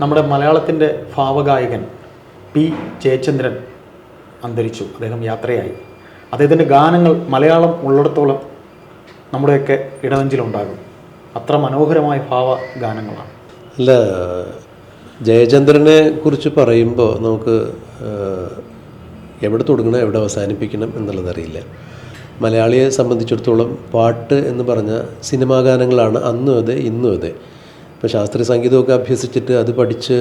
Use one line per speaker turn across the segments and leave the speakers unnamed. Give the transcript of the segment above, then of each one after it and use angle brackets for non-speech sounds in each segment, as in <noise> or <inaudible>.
നമ്മുടെ മലയാളത്തിന്റെ ഭാവഗായകൻ പി ജയചന്ദ്രൻ അന്തരിച്ചു. അദ്ദേഹം യാത്രയായി. അദ്ദേഹത്തിന്റെ ഗാനങ്ങൾ മലയാളം ഉള്ളിടത്തോളം നമ്മുടെയൊക്കെ ഇടനെഞ്ചിലുണ്ടാകും. അത്ര മനോഹരമായ ഭാവ ഗാനങ്ങളാണ്.
അല്ല ജയചന്ദ്രനെ കുറിച്ച് പറയുമ്പോൾ നമുക്ക് എവിടെ തുടങ്ങണം എവിടെ അവസാനിപ്പിക്കണം എന്നുള്ളതറിയില്ല മലയാളിയെ സംബന്ധിച്ചിടത്തോളം പാട്ട് എന്ന് പറഞ്ഞ സിനിമാ ഗാനങ്ങളാണ് അന്നും അതെ ഇന്നും അതെ. ഇപ്പോൾ ശാസ്ത്രീയ സംഗീതമൊക്കെ അഭ്യസിച്ചിട്ട് അത് പഠിച്ച്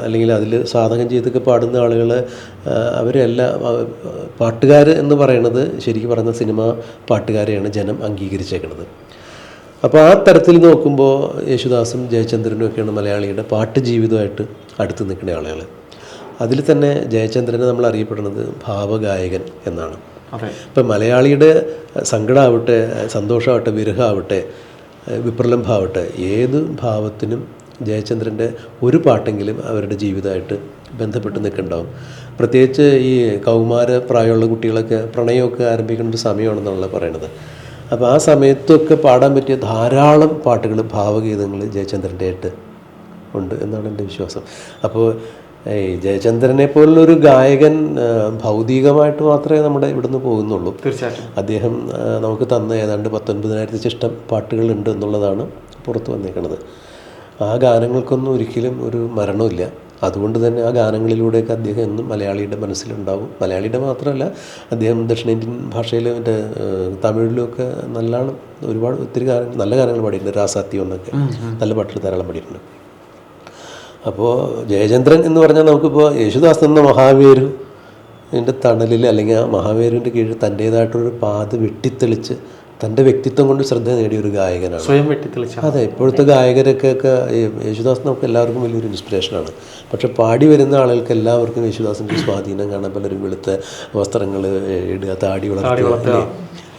അല്ലെങ്കിൽ അതിൽ സാധകം ചെയ്തൊക്കെ പാടുന്ന ആളുകൾ അവരെയല്ല പാട്ടുകാർ എന്ന് പറയുന്നത് ശരിക്കും പറഞ്ഞ സിനിമ പാട്ടുകാരെയാണ് ജനം അംഗീകരിച്ചേക്കുന്നത് അപ്പോൾ ആ തരത്തിൽ നോക്കുമ്പോൾ യേശുദാസും ജയചന്ദ്രനും ഒക്കെയാണ് മലയാളിയുടെ പാട്ട് ജീവിതമായിട്ട് അടുത്ത് നിൽക്കുന്ന ആളുകൾ. അതിൽ തന്നെ ജയചന്ദ്രനെ നമ്മൾ അറിയപ്പെടുന്നത് ഭാവഗായകൻ എന്നാണ്. ഇപ്പം മലയാളിയുടെ സങ്കടമാവട്ടെ സന്തോഷമാവട്ടെ വിരഹമാവട്ടെ വിപ്രലംഭാവട്ടെ. ഏത് ഭാവത്തിനും ജയചന്ദ്രന്റെ ഒരു പാട്ടെങ്കിലും അവരുടെ ജീവിതമായിട്ട് ബന്ധപ്പെട്ട് നിൽക്കുന്നുണ്ടാവും പ്രത്യേകിച്ച് ഈ കൗമാര പ്രായമുള്ള കുട്ടികളൊക്കെ പ്രണയമൊക്കെ ആരംഭിക്കുന്ന ഒരു സമയമാണെന്നുള്ള പറയണത്. അപ്പോൾ ആ സമയത്തൊക്കെ പാടാൻ പറ്റിയ ധാരാളം പാട്ടുകൾ ഭാവഗീതങ്ങൾ ജയചന്ദ്രന്റെ ആയിട്ട് ഉണ്ട് എന്നാണ് എന്റെ വിശ്വാസം. അപ്പോൾ ഈ ജയചന്ദ്രനെ പോലുള്ളൊരു ഗായകൻ ഭൗതികമായിട്ട് മാത്രമേ നമ്മുടെ ഇവിടുന്ന് പോകുന്നുള്ളൂ.
തീർച്ചയായിട്ടും.
അദ്ദേഹം നമുക്ക് തന്ന ഏതാണ്ട് പത്തൊൻപതിനായിരത്തി ചിഷ്ടം പാട്ടുകളുണ്ട് എന്നുള്ളതാണ് പുറത്തു വന്നേക്കുന്നത് ആ ഗാനങ്ങൾക്കൊന്നും ഒരിക്കലും ഒരു മരണമില്ല അതുകൊണ്ട് തന്നെ ആ ഗാനങ്ങളിലൂടെയൊക്കെ അദ്ദേഹം എന്നും മലയാളിയുടെ മനസ്സിലുണ്ടാവും. മലയാളിയുടെ മാത്രമല്ല അദ്ദേഹം ദക്ഷിണേന്ത്യൻ ഭാഷയിൽ മറ്റേ തമിഴിലുമൊക്കെ നല്ലോണം ഒരുപാട് ഒത്തിരി ഗാനങ്ങൾ നല്ല ഗാനങ്ങൾ പാടിയിട്ടുണ്ട്. രാസാത്തി ഒന്നൊക്കെ നല്ല പാട്ടുകൾ ധാരാളം പാടിയിട്ടുണ്ട്. അപ്പോൾ ജയചന്ദ്രൻ എന്ന് പറഞ്ഞാൽ നമുക്കിപ്പോൾ യേശുദാസ് എന്ന മഹാവീരു എന്റെ തണലിൽ അല്ലെങ്കിൽ ആ മഹാവീരുവിന്റെ കീഴിൽ തന്റേതായിട്ടൊരു പാത വെട്ടിത്തെളിച്ച് തന്റെ വ്യക്തിത്വം കൊണ്ട് ശ്രദ്ധ നേടിയ ഒരു ഗായകനാണ്.
സ്വയം വെട്ടിത്തെളിച്ച
അതെ ഇപ്പോഴത്തെ ഗായകരൊക്കെ യേശുദാസ് നമുക്ക് എല്ലാവർക്കും വലിയൊരു ഇൻസ്പിറേഷനാണ് പക്ഷെ പാടി വരുന്ന ആളുകൾക്ക് എല്ലാവർക്കും യേശുദാസിന്റെ സ്വാധീനം കാണാൻ പലരും വെളുത്ത വസ്ത്രങ്ങൾ ഇടുക താടി വളർത്തുക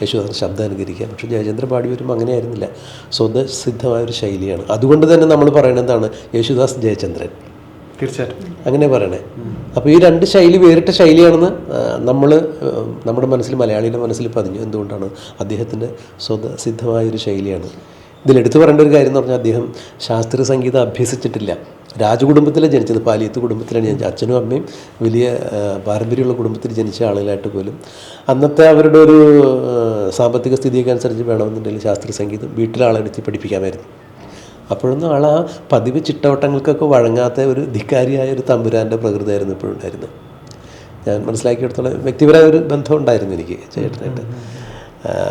യേശുദാസ് യേശുദാസിന്റെ ശബ്ദം അനുകരിക്കുക. പക്ഷേ ജയചന്ദ്രൻ പാടി വരുമ്പോൾ അങ്ങനെയായിരുന്നില്ല സ്വതസിദ്ധമായ ഒരു ശൈലിയാണ്. അതുകൊണ്ട് തന്നെ നമ്മൾ പറയുന്നത് എന്താണ്? യേശുദാസ് ജയചന്ദ്രൻ.
തീർച്ചയായിട്ടും.
അങ്ങനെ പറയണേ. അപ്പോൾ ഈ രണ്ട് ശൈലി വേറിട്ട ശൈലിയാണെന്ന് നമ്മൾ നമ്മുടെ മനസ്സിൽ മലയാളിയുടെ മനസ്സിൽ പതിഞ്ഞു. എന്തുകൊണ്ടാണ്? അദ്ദേഹത്തിന്റെ സ്വതസിദ്ധമായൊരു ശൈലിയാണ്. ഇതിലെടുത്തു പറയേണ്ട ഒരു കാര്യം എന്ന് പറഞ്ഞാൽ അദ്ദേഹം ശാസ്ത്രീയ സംഗീതം അഭ്യസിച്ചിട്ടില്ല. രാജകുടുംബത്തിലാണ് ജനിച്ചത് പാലിയത്ത് കുടുംബത്തിലാണ് ജനിച്ചത്. അച്ഛനും അമ്മയും വലിയ പാരമ്പര്യമുള്ള കുടുംബത്തിൽ ജനിച്ച ആളുകളായിട്ട് പോലും. അന്നത്തെ അവരുടെ ഒരു സാമ്പത്തിക സ്ഥിതിയൊക്കെ അനുസരിച്ച് വേണമെന്നുണ്ടെങ്കിൽ ശാസ്ത്രീയ സംഗീതം വീട്ടിലാളെടുത്ത് പഠിപ്പിക്കാമായിരുന്നു. അപ്പോഴൊന്നും ആൾ ആ പതിവ് ചിട്ടവട്ടങ്ങൾക്കൊക്കെ വഴങ്ങാത്ത ഒരു ധിക്കാരിയായ ഒരു തമ്പുരാന്റെ പ്രകൃതിയായിരുന്നു ഇപ്പോഴുണ്ടായിരുന്നത്. ഞാൻ മനസ്സിലാക്കിയെടുത്തോളം വ്യക്തിപരമായ ഒരു ബന്ധം ഉണ്ടായിരുന്നു എനിക്ക് ചേട്ടനായിട്ട്.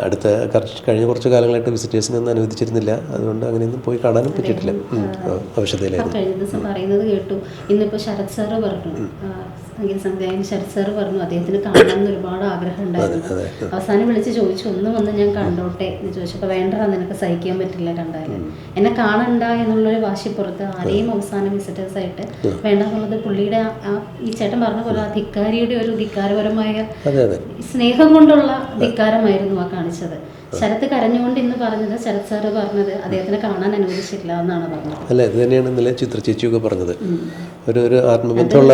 അടുത്ത കുറച്ച് കഴിഞ്ഞ കുറച്ച് കാലങ്ങളായിട്ട് വിസിറ്റേഴ്സിനൊന്നും അനുവദിച്ചിരുന്നില്ല. അതുകൊണ്ട് അങ്ങനെയൊന്നും പോയി കാണാനും പറ്റിയിട്ടില്ല.
ദിവസം പറയുന്നത് കേട്ടു. ഇന്നിപ്പോൾ ശരത് സാറ് പറഞ്ഞു. സംഗീത സംവിധായകൻ ശരത് സാർ പറഞ്ഞു അദ്ദേഹത്തിന് കാണണമെന്ന് ഒരുപാട് ആഗ്രഹം ഉണ്ടായിരുന്നു അവസാനം വിളിച്ച് ചോദിച്ചു ഒന്ന് വന്ന് ഞാൻ കണ്ടോട്ടെ? എന്ന് ചോദിച്ചപ്പോൾ വേണ്ടടാ നിനക്ക് സഹിക്കാൻ പറ്റില്ല കണ്ടാൽ. എന്നെ കാണണ്ട എന്നുള്ളൊരു വാശിപ്പുറത്ത് ആരെയും അവസാനം വിസിറ്റേഴ്സ് ആയിട്ട് വേണ്ട എന്നുള്ളത് പുള്ളിയുടെ ഈ ചേട്ടൻ പറഞ്ഞ പോലെ ആ ധിക്കാരിയുടെ ഒരു ധിക്കാരപരമായ സ്നേഹം കൊണ്ടുള്ള ധിക്കാരമായിരുന്നു ആ കാണിച്ചത്. ശരത് കരഞ്ഞുകൊണ്ട് ഇന്ന് പറഞ്ഞത് ശരത് സാറ് പറഞ്ഞത് അദ്ദേഹത്തിനെ കാണാൻ അനുവദിച്ചില്ല എന്നാണ് പറഞ്ഞത്.
അല്ല ഇത് തന്നെയാണ് ഇന്നലെ ചിത്ര ചേച്ചിയൊക്കെ പറഞ്ഞത്. ഒരു ഒരു ആത്മബന്ധമുള്ള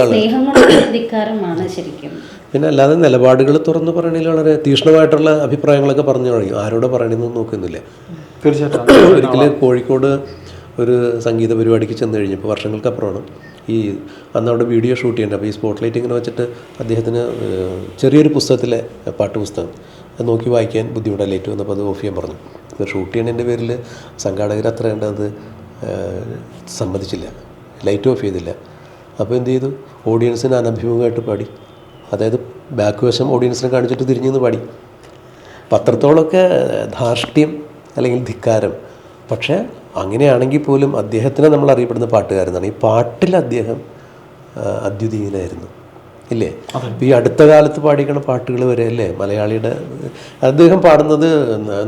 ധിക്കാരമാണ് ശരിക്കും.
പിന്നെ അല്ലാതെ നിലപാടുകൾ തുറന്ന് പറയണതിൽ വളരെ തീഷ്ണമായിട്ടുള്ള അഭിപ്രായങ്ങളൊക്കെ പറഞ്ഞു തുടങ്ങി ആരോട് പറയണമെന്ന് നോക്കുന്നില്ല.
തീർച്ചയായിട്ടും. <clears throat>
ഒരിക്കലും കോഴിക്കോട് ഒരു സംഗീത പരിപാടിക്ക് ചെന്ന് കഴിഞ്ഞപ്പോൾ വർഷങ്ങൾക്കപ്പുറമാണ് ഈ അന്ന് അവിടെ വീഡിയോ ഷൂട്ട് ചെയ്യേണ്ടത് അപ്പോൾ ഈ സ്പോട്ട് ലൈറ്റ് ഇങ്ങനെ വെച്ചിട്ട് അദ്ദേഹത്തിന് ചെറിയൊരു പുസ്തകത്തിലെ പാട്ട് പുസ്തകം അത് നോക്കി വായിക്കാൻ ബുദ്ധിമുട്ടാണ് ഏറ്റവും വന്നപ്പോൾ അത് ഓഫ് ചെയ്യാൻ പറഞ്ഞു. അപ്പോൾ ഷൂട്ട് ചെയ്യണതിന്റെ പേരിൽ സംഘാടകർ അത്ര കണ്ടത് സമ്മതിച്ചില്ല. ലൈറ്റ് ഓഫ് ചെയ്തില്ല. അപ്പോൾ എന്ത് ചെയ്തു? ഓഡിയൻസിന് അനഭിമുഖമായിട്ട് പാടി. അതായത് ബാക്ക് വശം ഓഡിയൻസിനെ കാണിച്ചിട്ട് തിരിഞ്ഞു നിന്ന് പാടി. പത്രത്തോളമൊക്കെ ധാർഷ്ട്യം അല്ലെങ്കിൽ ധിക്കാരം. പക്ഷേ അങ്ങനെയാണെങ്കിൽ പോലും അദ്ദേഹത്തിനെ നമ്മൾ അറിയപ്പെടുന്ന പാട്ടുകാരനാണ് ഈ പാട്ടിൽ അദ്ദേഹം അദ്വിതീയനായിരുന്നു. ഇല്ലേ? ഈ അടുത്ത കാലത്ത് പാടിക്കണ പാട്ടുകൾ വരെ അല്ലേ? മലയാളിയുടെ അദ്ദേഹം പാടുന്നത്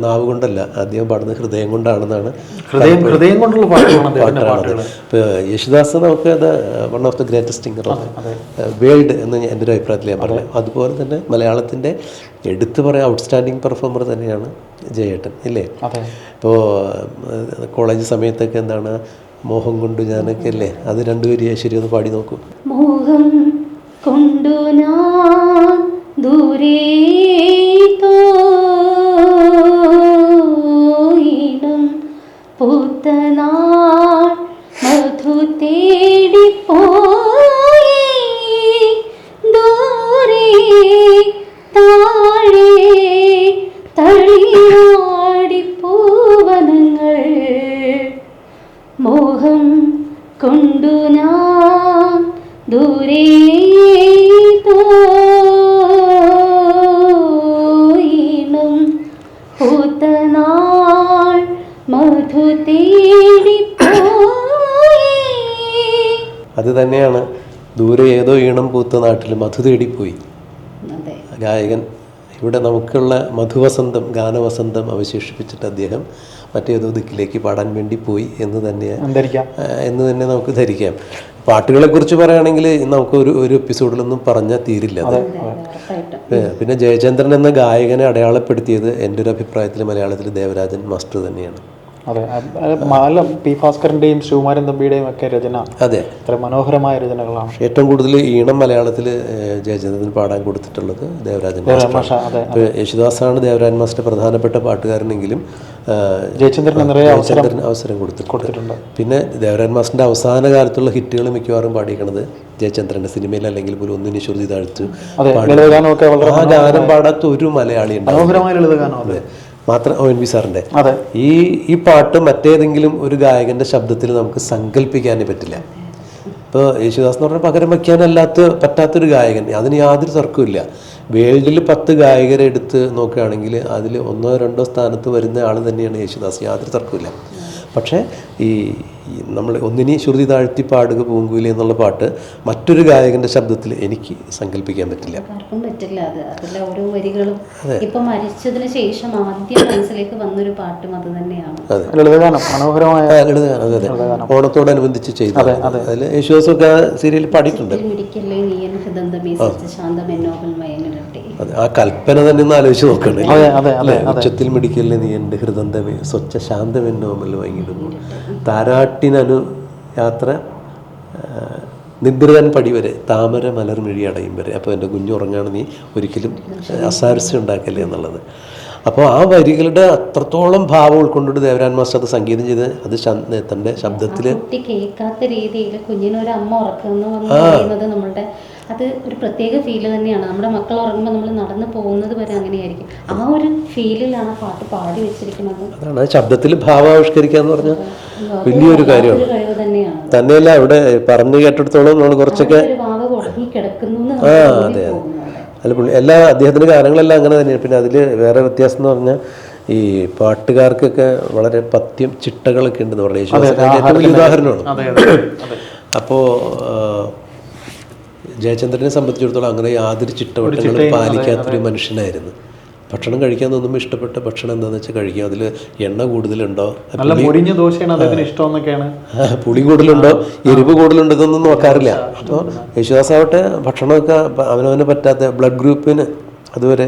നാവ് കൊണ്ടല്ല. അദ്ദേഹം പാടുന്നത് ഹൃദയം കൊണ്ടാണെന്നാണ്
ഹൃദയം ഹൃദയം കൊണ്ടുള്ള പാട്ടാണ് അദ്ദേഹത്തിന്റെ പാട്ടുകൾ.
ഇപ്പോൾ യേശുദാസ് നമുക്ക് അത് one of the greatest singer ആണ് വേൾഡ് എന്ന് ഞാൻ- എന്റെ ഒരു അഭിപ്രായത്തിൽ ഞാൻ പറഞ്ഞു അതുപോലെ തന്നെ മലയാളത്തിന്റെ എടുത്തു പറയാൻ ഔട്ട്സ്റ്റാൻഡിങ് പെർഫോമർ തന്നെയാണ് ജയേട്ടൻ ഇല്ലേ? ഇപ്പോൾ കോളേജ് സമയത്തൊക്കെ എന്താണ് മോഹം കൊണ്ട് ഞാനൊക്കെ അല്ലേ? അത് രണ്ടുപേരും ശരി ഒന്ന് പാടി നോക്കൂ.
മോഹം കൊണ്ടു നാ ദൂരേതോയിടം
തന്നെയാണ് ദൂരെ ഏതോ ഈണം പൂത്ത നാട്ടിൽ മധു തേടിപ്പോയി. ഗായകൻ ഇവിടെ നമുക്കുള്ള മധുവസന്തം ഗാനവസന്തം അവശേഷിപ്പിച്ചിട്ട് അദ്ദേഹം മറ്റേതോ ദിക്കിലേക്ക് പാടാൻ വേണ്ടി പോയി എന്ന് തന്നെ എന്ന് തന്നെ നമുക്ക് ധരിക്കാം. പാട്ടുകളെ കുറിച്ച് പറയുകയാണെങ്കിൽ നമുക്ക് ഒരു ഒരു എപ്പിസോഡിലൊന്നും പറഞ്ഞാൽ തീരില്ല അത്. പിന്നെ ജയചന്ദ്രൻ എന്ന ഗായകനെ അടയാളപ്പെടുത്തിയത് എന്റെ ഒരു അഭിപ്രായത്തിൽ മലയാളത്തിൽ ദേവരാജൻ മാസ്റ്റർ തന്നെയാണ്.
അതെ. അല്ല പി ഭാസ്കറിന്റെയും ശിവകുമാരൻ തമ്പിയുടെയും ഒക്കെ രചന
അതെ.
അത്ര മനോഹരമായ രചനകളാണ്.
ഏറ്റവും കൂടുതൽ ഈണം മലയാളത്തിൽ ജയചന്ദ്രൻ പാടാൻ കൊടുത്തിട്ടുള്ളത് ദേവരാജൻ മാസ്റ്റർ യേശുദാസാണ് ദേവരാജൻ മാസ്റ്റർ പ്രധാനപ്പെട്ട പാട്ടുകാരനെങ്കിലും
ജയചന്ദ്രൻ നിറയെ
ജയചന്ദ്രൻ അവസരം കൊടുത്തിട്ടുണ്ട്. പിന്നെ ദേവരാജൻ മാസ്റ്ററിന്റെ അവസാന കാലത്തുള്ള ഹിറ്റുകൾ മിക്കവാറും പാടിയിരിക്കുന്നത് ജയചന്ദ്രന്റെ സിനിമയിൽ അല്ലെങ്കിൽ പോലും ഒന്നിനെ ശ്രുതി താഴ്ത്തു ആ ഗാനം പാടാത്ത ഒരു മലയാളി ഉണ്ട്
മനോഹരമായ ലളിതഗാനം അതെ.
മാത്രം ഒ എൻ വി സാറിന്റെ
അതെ.
ഈ ഈ പാട്ട് മറ്റേതെങ്കിലും ഒരു ഗായകന്റെ ശബ്ദത്തിൽ നമുക്ക് സങ്കല്പിക്കാനേ പറ്റില്ല. ഇപ്പോൾ യേശുദാസ് എന്ന് പറഞ്ഞാൽ പകരം വയ്ക്കാനല്ലാത്ത പറ്റാത്തൊരു ഗായകൻ. അതിന് യാതൊരു തർക്കമില്ല വേൾഡിൽ പത്ത് ഗായകരെ എടുത്ത് നോക്കുകയാണെങ്കിൽ അതിൽ ഒന്നോ രണ്ടോ സ്ഥാനത്ത് വരുന്ന ആൾ തന്നെയാണ് യേശുദാസ്. യാതൊരു തർക്കമില്ല പക്ഷേ ഈ നമ്മൾ ഒന്നിനി ശ്രുതി താഴ്ത്തി പാടുക പൂങ്കുലി എന്നുള്ള പാട്ട് മറ്റൊരു ഗായകന്റെ ശബ്ദത്തിൽ എനിക്ക് സങ്കല്പിക്കാൻ പറ്റില്ല.
ആർക്കും പറ്റില്ല. അത് അതിലെ ഓരോ വരികളും ഇപ്പൊ മരിച്ചതിന് ശേഷം ആദ്യം മനസ്സിലേക്ക് വന്നൊരു പാട്ടും അത് തന്നെയാണ്.
മനോഹരമായ
ഓണത്തോടനുബന്ധിച്ച് ചെയ്തു അതിൽ യേശുദാസൊക്കെ സീരിയൽ പാടിയിട്ടുണ്ട്.
ശാന്തം
ആ കൽപ്പന തന്നെ ഒന്ന് ആലോചിച്ച് നോക്കണേ.
അതെ അതെ
അല്ലേ ഉച്ചത്തിൽ മിടിക്കല്ലേ നീ എന്റെ ഹൃദന്തമേ സ്വച്ഛ ശാന്തമെന്നോമൽ വാങ്ങിയിടുന്നു. താരാട്ടിനനു യാത്ര ആ, നിദ്രതൻ പടി വരെ താമര മലർമിഴി അടയും വരെ. അപ്പോൾ എന്റെ കുഞ്ഞു ഉറങ്ങാണ് നീ ഒരിക്കലും അസാരസ്യം ഉണ്ടാക്കല്ലേ എന്നുള്ളത്. അപ്പോൾ ആ വരികളുടെ അത്രത്തോളം ഭാവം ഉൾക്കൊണ്ടിട്ട് ദേവരാൻ മാസ്റ്റർ അത് സംഗീതം ചെയ്ത് അത് തന്റെ ശബ്ദത്തിൽ
കുട്ടി കേൾക്കാത്ത രീതിയിൽ കുഞ്ഞിനൊരു അമ്മ ഉറക്കുന്നു പറയുന്നത് നമ്മളുടെ അത് ഒരു പ്രത്യേക ഫീൽ തന്നെയാണ്. നമ്മുടെ മക്കൾ ഉറങ്ങുമ്പോൾ നമ്മൾ നടന്നു പോകുന്നത് വരെ അങ്ങനെയായിരിക്കും. ആ ഒരു ഫീലിലാണ് ആ പാട്ട് പാടി വെച്ചിരിക്കുന്നത്.
അതാണ്. ശബ്ദത്തിൽ ഭാവാവിഷ്കരിക്കുക എന്ന് പറഞ്ഞാൽ വലിയൊരു കാര്യമാണ്. തന്നെയല്ല ഇവിടെ പറഞ്ഞു കേട്ടിടത്തോളം നമ്മൾ കുറച്ചൊക്കെ ആ അതെ
അതെ.
അല്ല പുള്ളി എല്ലാ അദ്ദേഹത്തിന്റെ ഗാനങ്ങളെല്ലാം അങ്ങനെ തന്നെയാണ്. പിന്നെ അതിൽ വേറെ വ്യത്യാസം എന്ന് പറഞ്ഞാൽ ഈ പാട്ടുകാർക്കൊക്കെ വളരെ പത്യം ചിട്ടകളൊക്കെ ഉണ്ടെന്ന് പറഞ്ഞു യേശുദാസിന്റെ ഏറ്റവും വലിയ ഉദാഹരണമാണ്. അപ്പോൾ ജയചന്ദ്രനെ സംബന്ധിച്ചിടത്തോളം അങ്ങനെ യാതൊരു ചിട്ടവട്ടങ്ങളും പാലിക്കാത്തൊരു മനുഷ്യനായിരുന്നു. ഭക്ഷണം കഴിക്കാൻ തോന്നുമ്പോൾ ഇഷ്ടപ്പെട്ട ഭക്ഷണം എന്താണെന്ന് വെച്ചാൽ കഴിക്കുക അതിൽ എണ്ണ കൂടുതലുണ്ടോ?
നല്ല മുരിഞ്ഞ ദോശയാണ് അദ്ദേഹത്തിന് ഇഷ്ടമെന്നൊക്കെയാണ്.
ആ, <laughs> പുളി കൂടുതലുണ്ടോ? എരിവ് കൂടുതലുണ്ടോ ഇതൊന്നും നോക്കാറില്ല. അപ്പോൾ യേശുദാസ് ആവട്ടെ ഭക്ഷണമൊക്കെ അവനവന് പറ്റാത്ത ബ്ലഡ് ഗ്രൂപ്പിന് അതുവരെ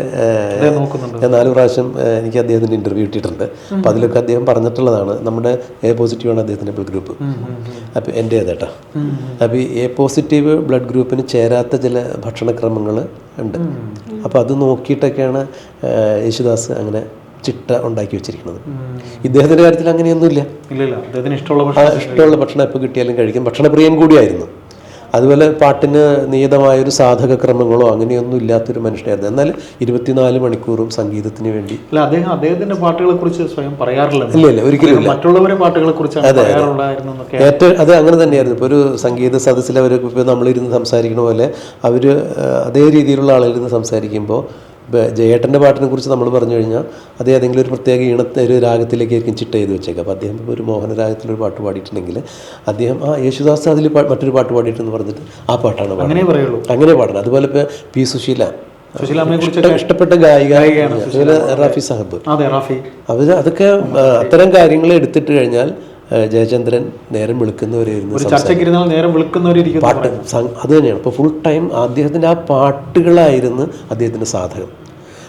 ഞാൻ നാല് പ്രാവശ്യം എനിക്ക് അദ്ദേഹത്തിന്റെ ഇന്റർവ്യൂ കിട്ടിയിട്ടുണ്ട്. അപ്പോൾ അതിലൊക്കെ അദ്ദേഹം പറഞ്ഞിട്ടുള്ളതാണ് നമ്മുടെ എ പോസിറ്റീവ് ആണ് അദ്ദേഹത്തിന്റെ ബ്ലഡ് ഗ്രൂപ്പ് അപ്പോൾ എന്റെ ഏതേട്ടാ അപ്പോൾ ഈ എ പോസിറ്റീവ് ബ്ലഡ് ഗ്രൂപ്പിന് ചേരാത്ത ചില ഭക്ഷണക്രമങ്ങൾ ഉണ്ട്. അപ്പോൾ അത് നോക്കിയിട്ടൊക്കെയാണ് യേശുദാസ് അങ്ങനെ ചിട്ട ഉണ്ടാക്കി വെച്ചിരിക്കുന്നത്. ഇദ്ദേഹത്തിന്റെ കാര്യത്തിൽ അങ്ങനെയൊന്നുമില്ല.
ഇല്ല ഇഷ്ടമുള്ള ഭക്ഷണം
എപ്പോൾ കിട്ടിയാലും കഴിക്കും. ഭക്ഷണപ്രിയൻ കൂടിയായിരുന്നു. അതുപോലെ പാട്ടിന് നിയതമായൊരു സാധക ക്രമങ്ങളോ അങ്ങനെയൊന്നും ഇല്ലാത്തൊരു മനുഷ്യനായിരുന്നു എന്നാൽ ഇരുപത്തിനാല് മണിക്കൂറും സംഗീതത്തിന് വേണ്ടി.
അല്ല അദ്ദേഹം അദ്ദേഹത്തിന്റെ പാട്ടുകളെ കുറിച്ച് സ്വയം പറയാറില്ല
ഇല്ല ഇല്ല ഒരിക്കലും
മറ്റുള്ളവരെ പാട്ടുകളെ കുറിച്ച് അതെ.
ഏറ്റവും അത് അങ്ങനെ തന്നെയായിരുന്നു. ഇപ്പോൾ ഒരു സംഗീത സദസ്സിൽ അവർ ഇപ്പോൾ നമ്മളിരുന്ന് സംസാരിക്കുന്ന പോലെ അവർ അതേ രീതിയിലുള്ള ആളുകളിരുന്ന് സംസാരിക്കുമ്പോൾ ഇപ്പോൾ ജയേട്ടന്റെ പാട്ടിനെ കുറിച്ച് നമ്മൾ പറഞ്ഞു കഴിഞ്ഞാൽ അത് ഏതെങ്കിലും ഒരു പ്രത്യേക ഈണത്തെ ഒരു രാഗത്തിലേക്കായിരിക്കും ചിട്ട ചെയ്ത് വെച്ചേക്കുക. അപ്പോൾ അദ്ദേഹം ഇപ്പോൾ ഒരു മോഹനരാഗത്തിലൊരു പാട്ട് പാടിയിട്ടുണ്ടെങ്കിൽ അദ്ദേഹം ആ യേശുദാസ് അതിൽ മറ്റൊരു പാട്ട് പാടിയിട്ടെന്ന് പറഞ്ഞിട്ട് ആ പാട്ടാണ്
അങ്ങനെ പറയുള്ളൂ.
അങ്ങനെ പാടണം. അതുപോലെ ഇപ്പോൾ പി സുശീല. ഇഷ്ടപ്പെട്ട ഗായിക അതുപോലെ റാഫി സാഹിബ്. അവർ അതൊക്കെ അത്തരം കാര്യങ്ങൾ എടുത്തിട്ട് കഴിഞ്ഞാൽ ജയചന്ദ്രൻ നേരം വിളിക്കുന്നവരായിരുന്നു പാട്ട് അത് തന്നെയാണ്. അപ്പോൾ ഫുൾ ടൈം അദ്ദേഹത്തിന്റെ ആ പാട്ടുകളായിരുന്നു അദ്ദേഹത്തിന്റെ സാധകം.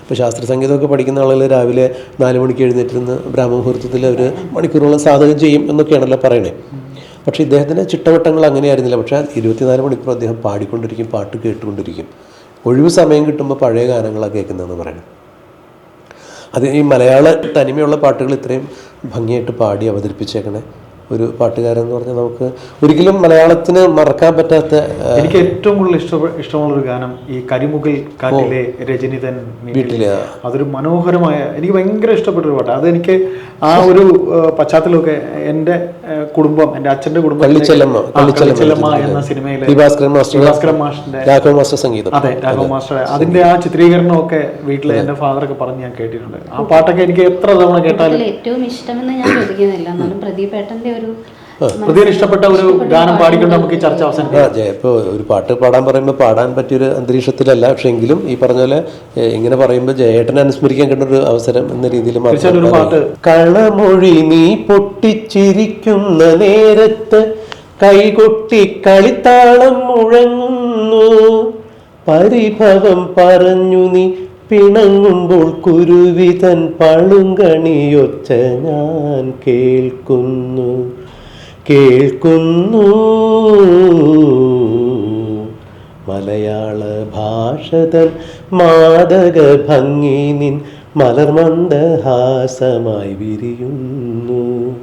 ഇപ്പോൾ ശാസ്ത്രീയ സംഗീതമൊക്കെ പഠിക്കുന്ന ആളുകൾ രാവിലെ നാല് മണിക്ക് എഴുന്നേറ്റിരുന്ന് ബ്രാഹ്മമുഹൂർത്തത്തിൽ അവർ മണിക്കൂറോളം സാധകം ചെയ്യും എന്നൊക്കെയാണല്ലോ പറയണേ. പക്ഷേ ഇദ്ദേഹത്തിന്റെ ചിട്ടവട്ടങ്ങൾ അങ്ങനെയായിരുന്നില്ല. പക്ഷേ ഇരുപത്തിനാല് മണിക്കൂർ അദ്ദേഹം പാടിക്കൊണ്ടിരിക്കും പാട്ട് കേട്ടുകൊണ്ടിരിക്കും. ഒഴിവ് സമയം കിട്ടുമ്പോൾ പഴയ ഗാനങ്ങളാണ് കേൾക്കുന്നതെന്ന് പറയണം അത് ഈ മലയാള തനിമയുള്ള പാട്ടുകൾ ഇത്രയും ഭംഗിയായിട്ട് പാടി അവതരിപ്പിച്ചേക്കണേ. ഒരു പാട്ടുകാരൻ എന്ന് പറഞ്ഞാൽ നമുക്ക് ഒരിക്കലും മലയാളത്തിന് മറക്കാൻ പറ്റാത്ത
എനിക്ക് ഏറ്റവും കൂടുതൽ ഇഷ്ട ഇഷ്ടമുള്ള ഒരു ഗാനം ഈ കരിമുകിൽ കാറ്റിലെ രജനിതൻ
വീട്ടിലെ.
അതൊരു മനോഹരമായ എനിക്ക് ഭയങ്കര ഇഷ്ടപ്പെട്ട ഒരു പാട്ട്. അതെനിക്ക് ആ ഒരു പശ്ചാത്തലമൊക്കെ എന്റെ കുടുംബം എന്റെ അച്ഛന്റെ കുടുംബം
കള്ളിച്ചെല്ലമ്മ
കള്ളിച്ചെല്ലമ്മ എന്ന സിനിമയിലെ
ഭാസ്കരൻ മാസ്റ്റർ
ഭാസ്കരൻ മാസ്റ്ററിന്റെ
രാഘവ മാസ്റ്റർ സംഗീതം.
അതെ രാഘവ മാസ്റ്റർ അതിന്റെ ആ ചിത്രീകരണമൊക്കെ വീട്ടിലെ എന്റെ ഫാദറൊക്കെ പറഞ്ഞ് ഞാൻ കേട്ടിട്ടുണ്ട്. ആ പാട്ടൊക്കെ എനിക്ക് എത്ര തവണ കേട്ടാലും
ഏറ്റവും ഇഷ്ടമെന്ന് ഞാൻ ചോദിക്കുന്നില്ല എന്നാലും പ്രദീപ് ഏട്ടന്റെ ഒരു
ഇഷ്ടപ്പെട്ട ഒരു ഗാനം പാടിക്കൊണ്ട് നമുക്ക് ഈ ചർച്ച അവസാനിക്കാം
ഇപ്പോൾ ഒരു പാട്ട് പാടാൻ പറയുമ്പോൾ പാടാൻ പറ്റിയൊരു അന്തരീക്ഷത്തിലല്ല പക്ഷെ എങ്കിലും ഈ പറഞ്ഞ പോലെ ഇങ്ങനെ പറയുമ്പോൾ ജയേട്ടനെ അനുസ്മരിക്കാൻ കിട്ടുന്ന ഒരു അവസരം എന്ന രീതിയിൽ
ഒരു പാട്ട്.
കളമൊഴി നീ പൊട്ടിച്ചിരിക്കുന്ന നേരത്ത് കൈകൊട്ടി കളിത്താളം മുഴങ്ങുന്നു. പരിഭവം പറഞ്ഞു നീ പിണങ്ങുമ്പോൾ കുരുവി തൻ പളുങ്കണിയൊച്ച ഞാൻ കേൾക്കുന്നു. കേൾക്കുന്നു. മലയാള ഭാഷതൻ മാതക ഭംഗി നിൻ മലർമന്ദഹാസമായി വിരിയുന്നു.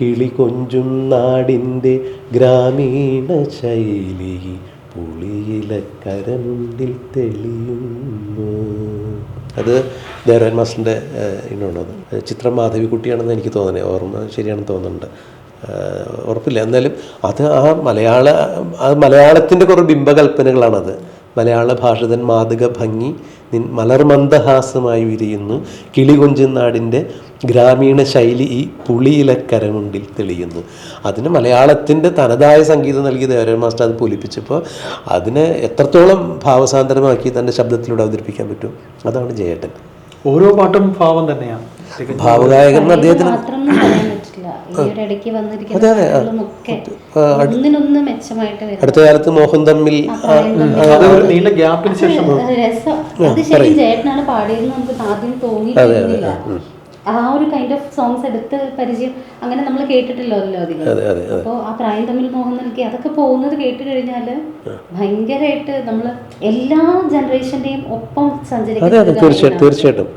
കിളി കൊഞ്ചും നാടിന്റെ ഗ്രാമീണ ശൈലി പുളിയിലക്കരമുണ്ടിൽ തെളിയുന്നു. അത് ദേവരാൻ മാസ്റ്ററിന്റെ ഇന്നുള്ളത് ചിത്രം മാധവിക്കുട്ടിയാണെന്ന് എനിക്ക് തോന്നുന്നത് ഓർമ്മ ശരിയാണെന്ന് തോന്നുന്നുണ്ട്. ഉറപ്പില്ല. എന്നാലും അത് ആ മലയാള ആ മലയാളത്തിന്റെ കുറേ ബിംബകൽപ്പനകളാണത്. മലയാള ഭാഷതൻ മാതൃക ഭംഗി നിൻ മലർമന്ദഹാസമായി വിരിയുന്നു. കിളികൊഞ്ചും നാടിന്റെ ഗ്രാമീണ ശൈലി ഈ പുളിയിലക്കരമുണ്ടിൽ തെളിയുന്നു. അതിന് മലയാളത്തിന്റെ തനതായ സംഗീതം നൽകി ദേവരാൻ മാസ്റ്റർ അത് പൊലിപ്പിച്ചപ്പോൾ അതിനെ എത്രത്തോളം ഭാവസാന്തരമാക്കി തന്റെ ശബ്ദത്തിലൂടെ അവതരിപ്പിക്കാൻ പറ്റും? അതാണ് ജയേട്ടൻ.
ഓരോ പാട്ടും ഭാവം തന്നെയാണ്.
ഭാവഗായകൻ അദ്ദേഹത്തിന്
മെച്ചമായിട്ട് വരും
അടുത്ത കാലത്ത് മോഹൻ തമ്മിൽ
അത് ഗ്യാപ്പിന് ശേഷം.
രസം. അത് ആ ഒരു കൈൻഡ് ഓഫ് സോങ്സ് എടുത്ത് പരിചയം അങ്ങനെ നമ്മൾ കേട്ടിട്ടില്ലല്ലോ അധികം? അപ്പോൾ ആ പ്രായം തമ്മിൽ മോഹം നൽകി അതൊക്കെ പോകുന്നത് കേട്ട് കഴിഞ്ഞാൽ ഭയങ്കരമായിട്ട് നമ്മൾ എല്ലാ ജനറേഷന്റെയും ഒപ്പം
അതെ
സഞ്ചരിക്കുന്ന
അതെ
ഒരു
തീർച്ചയായിട്ടും തീർച്ചയായിട്ടും.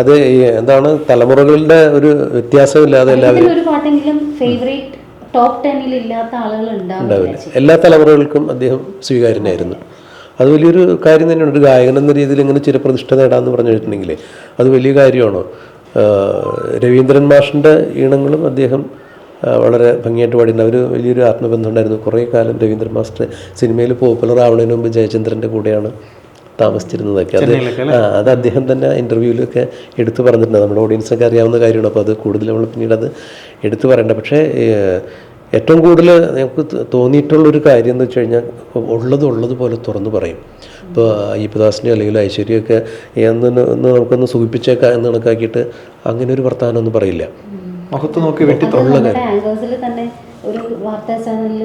അത് എന്താണ് തലമുറകളുടെ ഒരു വ്യത്യാസമില്ലാതെ എല്ലാവരും.
ഒരു പാട്ടെങ്കിലും ഫേവറേറ്റ് ടോപ്പ് ടെന്നിൽ ഇല്ലാത്ത ആളുകൾ ഉണ്ടാവില്ല.
എല്ലാ തലമുറകൾക്കും അദ്ദേഹം സ്വീകാര്യനായിരുന്നു. അത് വലിയൊരു കാര്യം തന്നെയാണ് ഒരു ഗായകൻ എന്ന രീതിയിൽ ഇങ്ങനെ ചിരപ്രതിഷ്ഠ നേടാന്ന് പറഞ്ഞു കഴിഞ്ഞിട്ടുണ്ടെങ്കിൽ അത് വലിയ കാര്യമാണോ? രവീന്ദ്രൻ മാഷിന്റെ ഈണങ്ങളും അദ്ദേഹം വളരെ ഭംഗിയായിട്ട് പാടിയിട്ടുണ്ട്. അവർ വലിയൊരു ആത്മബന്ധം ഉണ്ടായിരുന്നു കുറേ കാലം രവീന്ദ്രൻ മാസ്റ്റർ സിനിമയിൽ പോപ്പുലർ ആവുന്നതിന് മുമ്പ് ജയചന്ദ്രന്റെ കൂടെയാണ് താമസിച്ചിരുന്നതൊക്കെ. അത് അത് അദ്ദേഹം തന്നെ ഇന്റർവ്യൂവിലൊക്കെ എടുത്തു പറഞ്ഞിട്ടുണ്ട്. നമ്മുടെ ഓഡിയൻസൊക്കെ അറിയാവുന്ന കാര്യമാണ്. അപ്പോൾ അത് കൂടുതൽ നമ്മൾ പിന്നീട് അത് എടുത്തു പറയണ്ട. പക്ഷേ ഏറ്റവും കൂടുതൽ നമുക്ക് തോന്നിയിട്ടുള്ളൊരു കാര്യം എന്ന് വെച്ച് കഴിഞ്ഞാൽ ഉള്ളത് ഉള്ളത് പോലെ തുറന്നു പറയും. ഇപ്പോൾ അയ്യപ്പദാസിന്റെ അല്ലെങ്കിൽ ഐശ്വര്യമൊക്കെ എന്ന് ഒന്ന് നമുക്കൊന്ന് സൂചിപ്പിച്ചേക്കാം എന്ന് കണക്കാക്കിയിട്ട് അങ്ങനെ ഒരു വർത്തമാനം ഒന്നും പറയില്ല.
മുഖത്ത് നോക്കി വെട്ടി
നമ്മുടെ തന്നെ ഒരു വാർത്താ ചാനലിൽ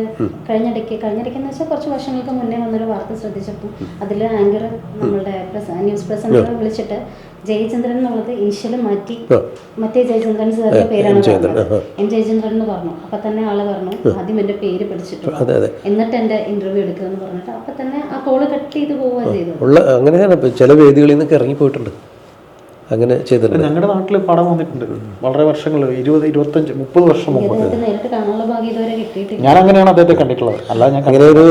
കഴിഞ്ഞിടയ്ക്ക് കഴിഞ്ഞിടയ്ക്കെന്ന് വെച്ചാൽ കുറച്ച് വർഷങ്ങൾക്ക് മുന്നേ വന്നൊരു വാർത്ത ശ്രദ്ധിച്ചപ്പോൾ അതിൽ ആങ്കർ നമ്മളുടെ പ്രസ- ന്യൂസ് പ്രസന്റർ വിളിച്ചിട്ട് ജയചന്ദ്രൻ എന്നുള്ളത് ഇനിഷ്യൽ മാറ്റി മറ്റേ ജയചന്ദ്രൻ സാറിന്റെ പേരാണ് എം ജയചന്ദ്രൻ എന്ന് പറഞ്ഞു. അപ്പൊ തന്നെ ആൾ പറഞ്ഞു ആദ്യം എന്റെ പേര് പഠിച്ചിട്ടു?
അതെ അതെ.
എന്നിട്ട് എന്റെ ഇന്റർവ്യൂ എടുക്കുമെന്ന് പറഞ്ഞിട്ട് അപ്പൊ തന്നെ ആ കോൾ കട്ട് ചെയ്ത് പോവുക ചെയ്തത്
ഉള്ള അങ്ങനെയാണ് ചില വേദികളിൽ നിന്നൊക്കെ ഇറങ്ങിപ്പോയിട്ടുണ്ട്. അങ്ങനെ ചെയ്തിട്ടുണ്ട്.
ഞങ്ങളുടെ നാട്ടിൽ പടം വന്നിട്ടുണ്ട്. വളരെ വർഷങ്ങൾ ഇരുപത് ഇരുപത്തഞ്ച് മുപ്പത് വർഷം മുമ്പ്. ഞാൻ അങ്ങനെയാണ് അദ്ദേഹത്തെ കണ്ടിട്ടുള്ളത്. അല്ല ഞാൻ
അങ്ങനെ ഒരു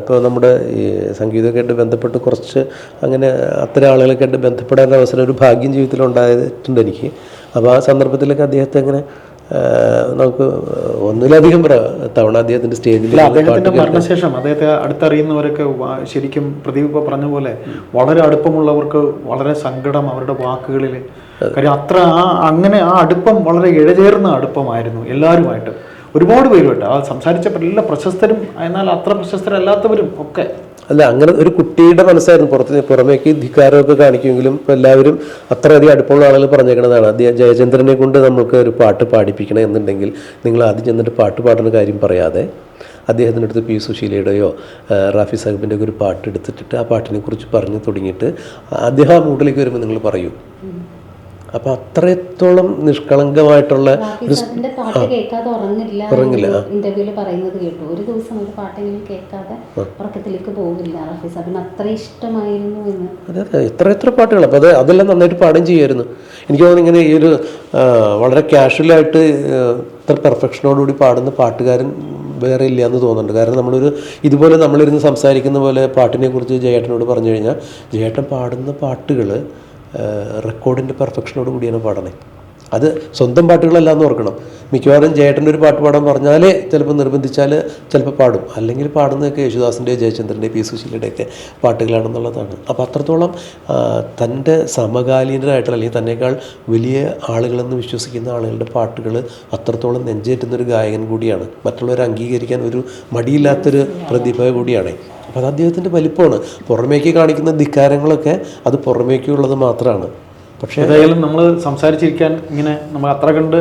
ഇപ്പോൾ നമ്മുടെ ഈ സംഗീതമൊക്കെ ആയിട്ട് ബന്ധപ്പെട്ട് കുറച്ച് അങ്ങനെ അത്തരം ആളുകളൊക്കെ ആയിട്ട് ബന്ധപ്പെടാൻ അവസരം ഒരു ഭാഗ്യം ജീവിതത്തിൽ ഉണ്ടായിട്ടുണ്ട് എനിക്ക്. അപ്പോൾ ആ സന്ദർഭത്തിലൊക്കെ അദ്ദേഹത്തെ അങ്ങനെ നമുക്ക് ഒന്നിലധികം തവണ അദ്ദേഹത്തിന്റെ സ്റ്റേജിൽ
അദ്ദേഹത്തിന്റെ മരണശേഷം അദ്ദേഹത്തെ അടുത്തറിയുന്നവരൊക്കെ ശരിക്കും പ്രദീപ് ഇപ്പൊ പറഞ്ഞ പോലെ വളരെ അടുപ്പമുള്ളവർക്ക് വളരെ സങ്കടം അവരുടെ വാക്കുകളിൽ കാര്യം അത്ര ആ അങ്ങനെ ആ അടുപ്പം വളരെ ഇഴചേർന്ന അടുപ്പമായിരുന്നു എല്ലാവരുമായിട്ട് ഒരുപാട് പേരുണ്ട് ആ സംസാരിച്ച എല്ലാ പ്രശസ്തരും എന്നാൽ അത്ര പ്രശസ്തരല്ലാത്തവരും ഒക്കെ.
അല്ല അങ്ങനെ ഒരു കുട്ടിയുടെ മനസ്സായിരുന്നു പുറത്ത് പുറമേക്ക് ധിക്കാരമൊക്കെ കാണിക്കുമെങ്കിലും ഇപ്പോൾ എല്ലാവരും അത്രയധികം അടുപ്പമുള്ള ആളുകൾ പറഞ്ഞേക്കണതാണ്. അത് ജയചന്ദ്രനെ കൊണ്ട് നമുക്ക് ഒരു പാട്ട് പാടിപ്പിക്കണം എന്നുണ്ടെങ്കിൽ നിങ്ങൾ ആദ്യം ചെന്നിട്ട് പാട്ട് പാടുന്ന കാര്യം പറയാതെ അദ്ദേഹത്തിന്റെ അടുത്ത് പി സുശീലയുടെയോ റാഫി സാഹിബിന്റെ ഒക്കെ ഒരു പാട്ട് എടുത്തിട്ട് ആ പാട്ടിനെ കുറിച്ച് പറഞ്ഞു തുടങ്ങിയിട്ട് അദ്ദേഹം ആ മൂഡിലേക്ക് വരുമ്പോൾ നിങ്ങൾ പറയൂ. അപ്പോൾ അത്രത്തോളം നിഷ്കളങ്കമായിട്ടുള്ള
ഒരു ഉറങ്ങില്ല ഇന്റർവ്യൂൽ പറയുന്നത് കേട്ടു. ഒരു ദിവസം ഒരു പാട്ടെങ്കിലും കേൾക്കാതെ ഉറക്കത്തിലേക്ക് പോകില്ല അത്ര ഇഷ്ടമായിരുന്നു എന്ന്.
അതെ അതെ. എത്ര എത്ര പാട്ടുകൾ അപ്പോൾ അത് അതെല്ലാം നന്നായിട്ട് പാടുകയും ചെയ്യുമായിരുന്നു എനിക്ക് തോന്നുന്നു ഇങ്ങനെ ഈ ഒരു വളരെ കാഷ്വലായിട്ട് ഇത്ര പെർഫെക്ഷനോടുകൂടി പാടുന്ന പാട്ടുകാരൻ വേറെ ഇല്ല എന്ന് തോന്നുന്നുണ്ട്. കാരണം നമ്മളൊരു ഇതുപോലെ നമ്മളിരുന്ന് സംസാരിക്കുന്ന പോലെ പാട്ടിനെ കുറിച്ച് ജയേട്ടനോട് പറഞ്ഞു കഴിഞ്ഞാൽ ജയേട്ടൻ പാടുന്ന പാട്ടുകൾ റെക്കോർഡിന്റെ പെർഫെക്ഷനോട് കൂടിയാണ് പാടണേ അത് സ്വന്തം പാട്ടുകളല്ല എന്ന് ഓർക്കണം. മിക്കവാറും ജയേട്ടന്റെ ഒരു പാട്ട് പാടാൻ പറഞ്ഞാലേ ചിലപ്പോൾ നിർബന്ധിച്ചാൽ ചിലപ്പോൾ പാടും. അല്ലെങ്കിൽ പാടുന്നതൊക്കെ യേശുദാസിന്റെ ജയചന്ദ്രന്റെ പി സുശീലയുടെയൊക്കെ പാട്ടുകളാണെന്നുള്ളതാണ്. അപ്പോൾ അത്രത്തോളം തന്റെ സമകാലീനരായിട്ടുള്ള അല്ലെങ്കിൽ തന്നെക്കാൾ വലിയ ആളുകളെന്ന് വിശ്വസിക്കുന്ന ആളുകളുടെ പാട്ടുകൾ അത്രത്തോളം നെഞ്ചേറ്റുന്നൊരു ഗായകൻ കൂടിയാണ്. മറ്റുള്ളവരെ അംഗീകരിക്കാൻ ഒരു മടിയില്ലാത്തൊരു പ്രതിഭ കൂടിയാണ്. അപ്പോൾ അത് അദ്ദേഹത്തിന്റെ വലിപ്പമാണ്. പുറമേക്ക് കാണിക്കുന്ന ധിക്കാരങ്ങളൊക്കെ അത് പുറമേക്കുള്ളത് മാത്രമാണ്. പക്ഷേ
ഏതായാലും നമ്മൾ സംസാരിച്ചിരിക്കാൻ ഇങ്ങനെ നമ്മൾ അത്ര കണ്ട്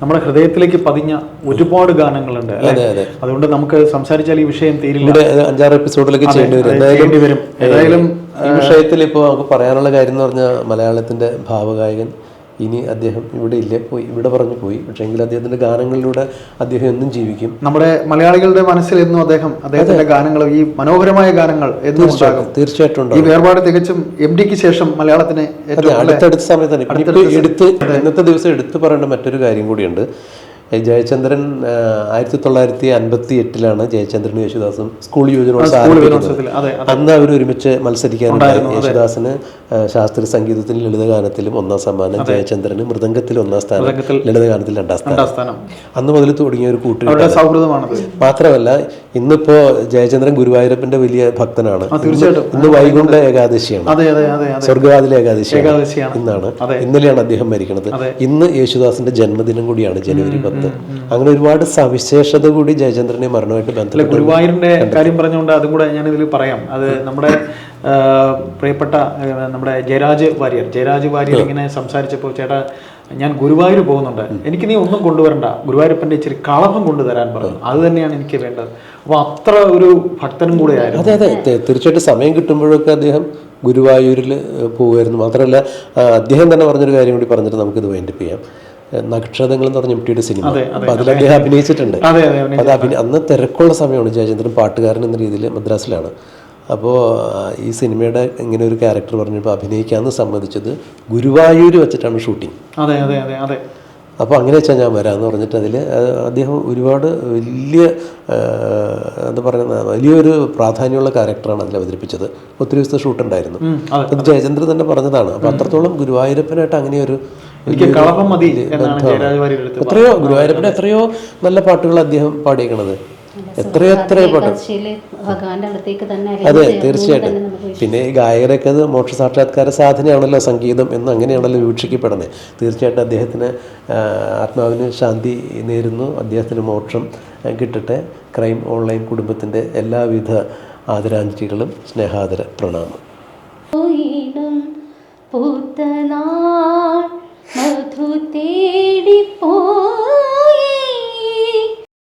നമ്മുടെ ഹൃദയത്തിലേക്ക് പതിഞ്ഞ ഒരുപാട് ഗാനങ്ങളുണ്ട് അല്ലേ?
അതെ അതെ.
അതുകൊണ്ട് നമുക്ക് സംസാരിച്ചാൽ ഈ വിഷയം തീരില്ല.
അഞ്ചാറ് എപ്പിസോഡിലേക്ക് ചെയ്യേണ്ടി വരും.
ഏതായാലും
ഈ വിഷയത്തിൽ ഇപ്പോൾ നമുക്ക് പറയാനുള്ള കാര്യം എന്ന് പറഞ്ഞാൽ മലയാളത്തിന്റെ ഭാവഗായകൻ ഇനി അദ്ദേഹം ഇവിടെ ഇല്ല? പോയി. ഇവിടെ പറഞ്ഞു പോയി. പക്ഷേ എങ്കിൽ അദ്ദേഹത്തിന്റെ ഗാനങ്ങളിലൂടെ അദ്ദേഹം എന്നും ജീവിക്കും.
നമ്മുടെ മലയാളികളുടെ മനസ്സിൽ എന്നും അദ്ദേഹം അദ്ദേഹത്തിന്റെ ഗാനങ്ങൾ ഈ മനോഹരമായ ഗാനങ്ങൾ ഉണ്ടാകും.
തീർച്ചയായിട്ടും
ഈ വേർപാട് തികച്ചും എം ഡിക്ക് ശേഷം മലയാളത്തിന്
അടുത്തടുത്ത സമയത്ത് തന്നെ എടുത്ത് ഇന്നത്തെ ദിവസം എടുത്തു പറയേണ്ട മറ്റൊരു കാര്യം കൂടിയുണ്ട്. ജയചന്ദ്രൻ ആയിരത്തി തൊള്ളായിരത്തി അൻപത്തി എട്ടിലാണ് ജയചന്ദ്രൻ യേശുദാസും സ്കൂൾ യുവജനോത്സവം ആരംഭിക്കുന്നത്
അതെ
അന്ന് അവർ ഒരുമിച്ച് മത്സരിക്കാനുണ്ടായി യേശുദാസിന് ശാസ്ത്രീയ സംഗീതത്തിൽ ലളിതഗാനത്തിലും ഒന്നാം സമ്മാനം ജയചന്ദ്രന് മൃദംഗത്തിൽ ഒന്നാം സ്ഥാനം ലളിതഗാനത്തിൽ രണ്ടാം സ്ഥാനം. അന്ന് മുതൽ തുടങ്ങിയ ഒരു കൂട്ടുകെട്ട്
അവരുടെ
മാത്രമല്ല ഇന്നിപ്പോ ജയചന്ദ്രൻ ഗുരുവായൂരപ്പന്റെ വലിയ ഭക്തനാണ്.
തീർച്ചയായിട്ടും.
ഇന്ന് വൈകുണ്ഠ ഏകാദശിയാണ്. സ്വർഗവാതിലെ ഏകാദശിയാണ് ഇന്നാണ്. ഇന്നലെയാണ് അദ്ദേഹം മരിക്കുന്നത്. ഇന്ന് യേശുദാസിന്റെ ജന്മദിനം കൂടിയാണ് ജനുവരി പത്ത് അങ്ങനെ ഒരുപാട് സവിശേഷത കൂടി ജയചന്ദ്രനെ മരണമായിട്ട് ബന്ധപ്പെട്ട്
ഗുരുവായൂരിന്റെ കാര്യം പറഞ്ഞുകൊണ്ട് അതും കൂടെ ഞാനിതിൽ പറയാം. അത് നമ്മുടെ പ്രിയപ്പെട്ട നമ്മുടെ ജയരാജ് വാര്യർ. ജയരാജ് വാര്യർ ഇങ്ങനെ സംസാരിച്ചപ്പോൾ ചേട്ടാ ഞാൻ ഗുരുവായൂർ പോകുന്നുണ്ട്. എനിക്ക് നീ ഒന്നും കൊണ്ടുവരണ്ട. ഗുരുവായൂരപ്പന്റെ ഇച്ചിരി കളഭം കൊണ്ടുതരാൻ പറഞ്ഞു അത് തന്നെയാണ് എനിക്ക് വേണ്ടത്. അപ്പൊ അത്ര ഒരു ഭക്തനും കൂടെ ആയിരുന്നു.
അതെ അതെ. തീർച്ചയായിട്ടും സമയം കിട്ടുമ്പോഴൊക്കെ അദ്ദേഹം ഗുരുവായൂരിൽ പോകുമായിരുന്നു മാത്രമല്ല അദ്ദേഹം തന്നെ പറഞ്ഞൊരു കാര്യം കൂടി പറഞ്ഞിട്ട് നമുക്കിത് വൈൻഡപ്പ് ചെയ്യാം. നക്ഷതങ്ങൾ എന്ന് പറഞ്ഞ എംടിയുടെ സിനിമ അപ്പൊ അതിൽ അദ്ദേഹം അഭിനയിച്ചിട്ടുണ്ട്.
അതെ
അഭിനയ അന്ന് തിരക്കുള്ള സമയമാണ് ജയചന്ദ്രൻ പാട്ടുകാരൻ എന്ന രീതിയിൽ മദ്രാസിലാണ്. അപ്പോൾ ഈ സിനിമയുടെ ഇങ്ങനെ ഒരു ക്യാരക്ടർ പറഞ്ഞപ്പോൾ അഭിനയിക്കാമെന്ന് സമ്മതിച്ചത് ഗുരുവായൂർ വെച്ചിട്ടാണ് ഷൂട്ടിങ്.
അതെ അതെ അതെ അതെ.
അപ്പോൾ അങ്ങനെ വെച്ചാൽ ഞാൻ വരാമെന്ന് പറഞ്ഞിട്ട് അതിൽ അദ്ദേഹം ഒരുപാട് വലിയ എന്താ പറയുന്ന വലിയൊരു പ്രാധാന്യമുള്ള ക്യാരക്ടറാണ് അതിൽ അവതരിപ്പിച്ചത്. ഒത്തിരി ദിവസത്തെ
ഷൂട്ടുണ്ടായിരുന്നു. അതെ
അത് ജയചന്ദ്രൻ തന്നെ പറഞ്ഞതാണ്. അപ്പോൾ അത്രത്തോളം ഗുരുവായൂരപ്പനായിട്ട് അങ്ങനെ ഒരു എത്രയോ ഗുരുവായൂരപ്പന് എത്രയോ നല്ല പാട്ടുകൾ അദ്ദേഹം പാടിയേക്കണത് എത്രയോ എത്രയോ പാട്ട്
ഏകാദശിയിൽ അടുത്തേക്ക് തന്നെ
അതെ തീർച്ചയായിട്ടും. പിന്നെ ഈ ഗായകരൊക്കെ അത് മോക്ഷ സാക്ഷാത്കാര സാധനയാണല്ലോ സംഗീതം എന്ന് അങ്ങനെയാണല്ലോ വീക്ഷിക്കപ്പെടുന്നത്. തീർച്ചയായിട്ടും അദ്ദേഹത്തിന് ആത്മാവിന് ശാന്തി നേരുന്നു. അദ്ദേഹത്തിന് മോക്ഷം കിട്ടട്ടെ. ക്രൈം ഓൺലൈൻ കുടുംബത്തിന്റെ എല്ലാവിധ ആദരാഞ്ജലികളും സ്നേഹാദര പ്രണാമം.
പൂത്തനാൾ మధు తేడిపో